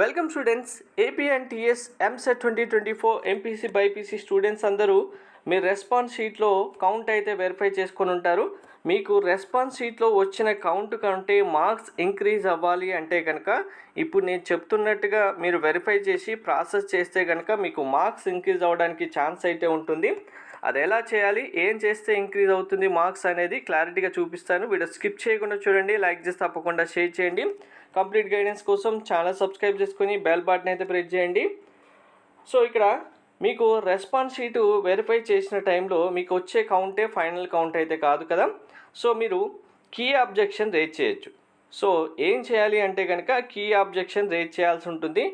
Welcome students AP and TS EAMCET twenty twenty four MPC BiPC students అందరూ మీ response షీట్లో count అయితే verify చేసుకొని ఉంటారు. మీకు రెస్పాన్స్ షీట్లో వచ్చిన కౌంట్ కంటే మార్క్స్ ఇంక్రీజ్ అవ్వాలి అంటే కనుక ఇప్పుడు నేను చెప్తున్నట్టుగా మీరు వెరిఫై చేసి ప్రాసెస్ చేస్తే కనుక మీకు మార్క్స్ ఇంక్రీజ్ అవ్వడానికి ఛాన్స్ అయితే ఉంటుంది. అది ఎలా చేయాలి? ఏం చేస్తే ఇంక్రీజ్ అవుతుంది? మార్క్స్ అనేది క్లారిటీగా చూపిస్తాను. వీడియో స్కిప్ చేయకుండా చూడండి. లైక్ చేసి తప్పకుండా షేర్ చేయండి. కంప్లీట్ గైడెన్స్ కోసం ఛానల్ సబ్స్క్రైబ్ చేసుకుని బెల్ బటన్ అయితే ప్రెస్ చేయండి. సో ఇక్కడ మీకు రెస్పాన్స్ షీటు వెరిఫై చేసిన టైంలో మీకు వచ్చే కౌంటే ఫైనల్ కౌంట్ అయితే కాదు కదా? సో మీరు కీ అబ్జెక్షన్ రేజ్ చేయొచ్చు. సో ఏం చేయాలి అంటే కనుక కీ అబ్జెక్షన్ రేజ్ చేయాల్సి ఉంటుంది.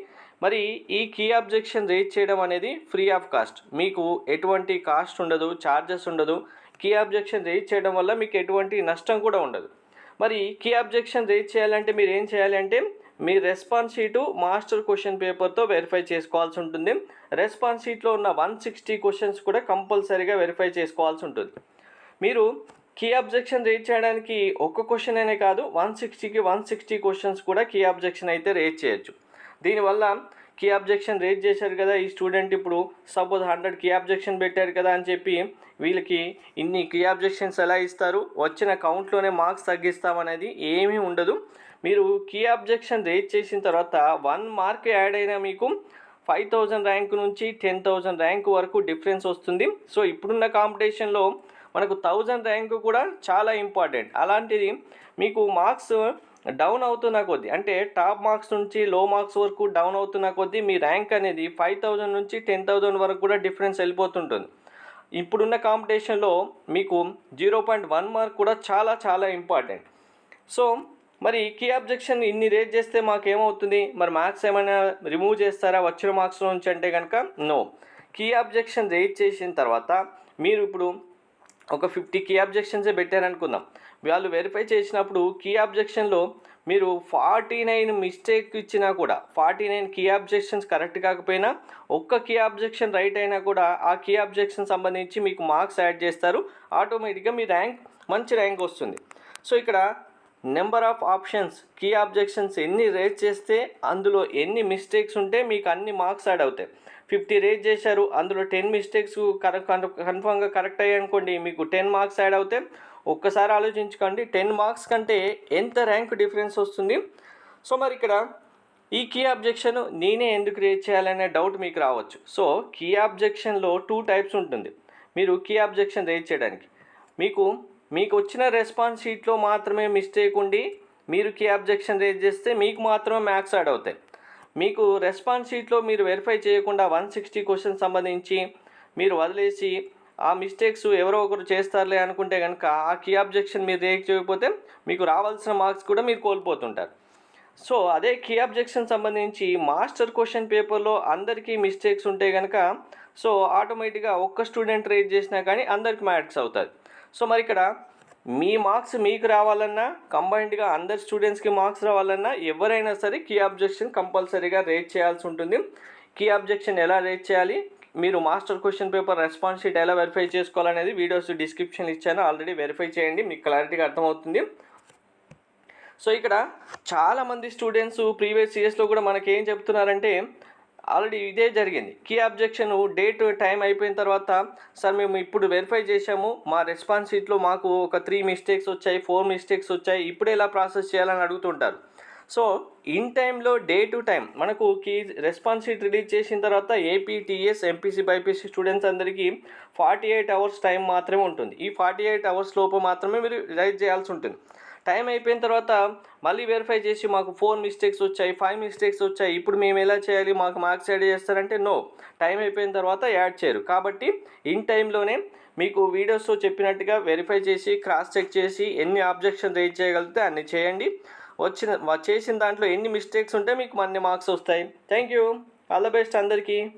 మరి ఈ కీ అబ్జెక్షన్ రేజ్ చేయడం అనేది ఫ్రీ ఆఫ్ కాస్ట్ మీకు ఎటువంటి కాస్ట్ ఉండదు ఛార్జెస్ ఉండదు. కీ అబ్జెక్షన్ రేజ్ చేయడం వల్ల మీకు ఎటువంటి నష్టం కూడా ఉండదు. మరి కీ అబ్జెక్షన్ రేజ్ చేయాలంటే మీరు ఏం చేయాలి అంటే మీ రెస్పాన్స్ షీటు మాస్టర్ క్వశ్చన్ పేపర్తో వెరిఫై చేసుకోవాల్సి ఉంటుంది. రెస్పాన్స్ షీట్లో ఉన్న వన్ సిక్స్టీ క్వశ్చన్స్ కూడా కంపల్సరీగా వెరిఫై చేసుకోవాల్సి ఉంటుంది. మీరు కీ అబ్జెక్షన్ రేజ్ చేయడానికి ఒక్క క్వశ్చన్ అనే కాదు వన్ సిక్స్టీకి వన్ సిక్స్టీ క్వశ్చన్స్ కూడా కీ అబ్జెక్షన్ అయితే రేజ్ చేయొచ్చు. దీనివల్ల కీ అబ్జెక్షన్ రేజ్ చేశారు కదా ఈ స్టూడెంట్ ఇప్పుడు సపోజ్ హండ్రెడ్ కీ అబ్జెక్షన్ పెట్టారు కదా అని చెప్పి వీళ్ళకి ఇన్ని కీ అబ్జెక్షన్స్ ఎలా ఇస్తారు వచ్చిన కౌంట్లోనే మార్క్స్ తగ్గిస్తామనేది ఏమీ ఉండదు. మీరు కీ అబ్జెక్షన్ రేజ్ చేసిన తర్వాత వన్ మార్క్ యాడ్ అయినా మీకు ఫైవ్ థౌజండ్ ర్యాంక్ నుంచి టెన్ థౌజండ్ ర్యాంక్ వరకు డిఫరెన్స్ వస్తుంది. సో ఇప్పుడున్న కాంపిటీషన్లో మనకు థౌజండ్ ర్యాంక్ కూడా చాలా ఇంపార్టెంట్. అలాంటిది మీకు మార్క్స్ డౌన్ అవుతున్న కొద్దీ అంటే టాప్ మార్క్స్ నుంచి లో మార్క్స్ వరకు డౌన్ అవుతున్న కొద్దీ మీ ర్యాంక్ అనేది ఫైవ్ థౌజండ్ నుంచి టెన్ థౌజండ్ వరకు కూడా డిఫరెన్స్ వెళ్ళిపోతుంటుంది. ఇప్పుడున్న కాంపిటీషన్లో మీకు జీరో పాయింట్ వన్ మార్క్ కూడా చాలా చాలా ఇంపార్టెంట్. సో మరి కీ అబ్జెక్షన్ ఇన్ని రేట్ చేస్తే మాకు ఏమవుతుంది మరి మార్క్స్ ఏమైనా రిమూవ్ చేస్తారా వచ్చిన మార్క్స్ నుంచి అంటే కనుక నో. కీ అబ్జెక్షన్ రేట్ చేసిన తర్వాత మీరు ఇప్పుడు ఒక ఫిఫ్టీ కీ అబ్జెక్షన్సే పెట్టారనుకుందాం. వాళ్ళు వెరిఫై చేసినప్పుడు కీ అబ్జెక్షన్లో మీరు ఫార్టీ నైన్ మిస్టేక్ ఇచ్చినా కూడా forty nine key objections correct కాకపోయినా ఒక్క కీ అబ్జెక్షన్ రైట్ అయినా కూడా ఆ కీ అబ్జెక్షన్ సంబంధించి మీకు మార్క్స్ యాడ్ చేస్తారు. ఆటోమేటిక్గా మీ ర్యాంక్ మంచి ర్యాంక్ వస్తుంది. సో ఇక్కడ number of options key objections ఎన్ని రేజ్ చేస్తే అందులో ఎన్ని మిస్టేక్స్ ఉంటే మీకు అన్ని మార్క్స్ యాడ్ అవుతాయి. ఫిఫ్టీ రేజ్ చేశారు. అందులో టెన్ మిస్టేక్స్ కరెక్ట్ కన్ఫామ్గా కరెక్ట్ అయ్యాయి అనుకోండి. మీకు టెన్ మార్క్స్ యాడ్ అవుతాయి ఒక్కసారి ఆలోచించుకోండి. టెన్ మార్క్స్ కంటే ఎంత ర్యాంక్ డిఫరెన్స్ వస్తుంది? సో మరి ఇక్కడ ఈ కీ అబ్జెక్షన్ నేనే ఎందుకు రేజ్ చేయాలనే డౌట్ మీకు రావచ్చు. సో కీ అబ్జెక్షన్లో టూ టైప్స్ ఉంటుంది. మీరు కీ అబ్జెక్షన్ రేజ్ చేయడానికి. మీకు మీకు వచ్చిన రెస్పాన్స్ షీట్లో మాత్రమే మిస్టేక్ ఉండి మీరు కీ అబ్జెక్షన్ రేజ్ చేస్తే మీకు మాత్రమే మ్యాథ్స్ యాడ్ అవుతాయి. మీకు రెస్పాన్స్ షీట్లో మీరు వెరిఫై చేయకుండా వన్ సిక్స్టీ క్వశ్చన్ సంబంధించి మీరు వదిలేసి ఆ మిస్టేక్స్ ఎవరో ఒకరు చేస్తారులే అనుకుంటే కనుక ఆ కీ అబ్జెక్షన్ మీరు రియాక్ట్ చేయకపోతే మీకు రావాల్సిన మార్క్స్ కూడా మీరు కోల్పోతుంటారు. సో అదే కీ అబ్జెక్షన్ సంబంధించి మాస్టర్ క్వశ్చన్ పేపర్లో అందరికీ మిస్టేక్స్ ఉంటే కనుక సో ఆటోమేటిక్గా ఒక్క స్టూడెంట్ రేట్ చేసినా కానీ అందరికి మ్యాట్స్ అవుతుంది సో మరి ఇక్కడ మీ మార్క్స్ మీకు రావాలన్నా కంబైన్డ్గా అందరి స్టూడెంట్స్కి మార్క్స్ రావాలన్నా ఎవరైనా సరే కీ అబ్జెక్షన్ కంపల్సరీగా రేట్ చేయాల్సి ఉంటుంది. కీ అబ్జెక్షన్ ఎలా రేట్ చేయాలి? మీరు master question paper response sheet ఎలా వెరిఫై చేసుకోవాలనేది వీడియోస్ డిస్క్రిప్షన్ ఇచ్చాను. ఆల్రెడీ వెరిఫై చేయండి మీకు క్లారిటీగా అర్థమవుతుంది. సో ఇక్కడ చాలామంది స్టూడెంట్స్ ప్రీవియస్ ఇయర్స్లో కూడా మనకి ఏం చెప్తున్నారంటే ఆల్రెడీ ఇదే జరిగింది. కీ అబ్జెక్షన్ డేట్ టైం అయిపోయిన తర్వాత సార్ మేము ఇప్పుడు వెరిఫై చేసాము మా రెస్పాన్స్ షీట్లో మాకు ఒక త్రీ మిస్టేక్స్ వచ్చాయి ఫోర్ మిస్టేక్స్ వచ్చాయి. ఇప్పుడు ఎలా ప్రాసెస్ చేయాలని అడుగుతుంటారు. So in time day to time మనకు కీ రెస్పాన్స్ షీట్ రిలీజ్ చేసిన తర్వాత ఏపీటీఎస్ ఎంపీసీ బైపీసీ స్టూడెంట్స్ అందరికీ ఫార్టీ ఎయిట్ అవర్స్ టైం మాత్రమే ఉంటుంది. ఈ ఫార్టీ ఎయిట్ అవర్స్ లోపు మాత్రమే మీరు రైజ్ చేయాల్సి ఉంటుంది. టైం అయిపోయిన తర్వాత మళ్ళీ వెరిఫై చేసి మాకు ఫోర్ మిస్టేక్స్ వచ్చాయి ఫైవ్ మిస్టేక్స్ వచ్చాయి. ఇప్పుడు మేము ఎలా చేయాలి? మాకు మార్క్స్ యాడ్ చేస్తారంటే నో టైం అయిపోయిన తర్వాత యాడ్ చేయరు. కాబట్టి ఇన్ టైంలోనే మీకు వీడియోస్లో చెప్పినట్టుగా వెరిఫై చేసి క్రాస్ చెక్ చేసి ఎన్ని ఆబ్జెక్షన్ రేజ్ చేయగలిగితే అన్ని చేయండి. వచ్చిన చేసిన దాంట్లో ఎన్ని మిస్టేక్స్ ఉంటే మీకు అన్ని మార్క్స్ వస్తాయి. Thank you all the best అందరికీ.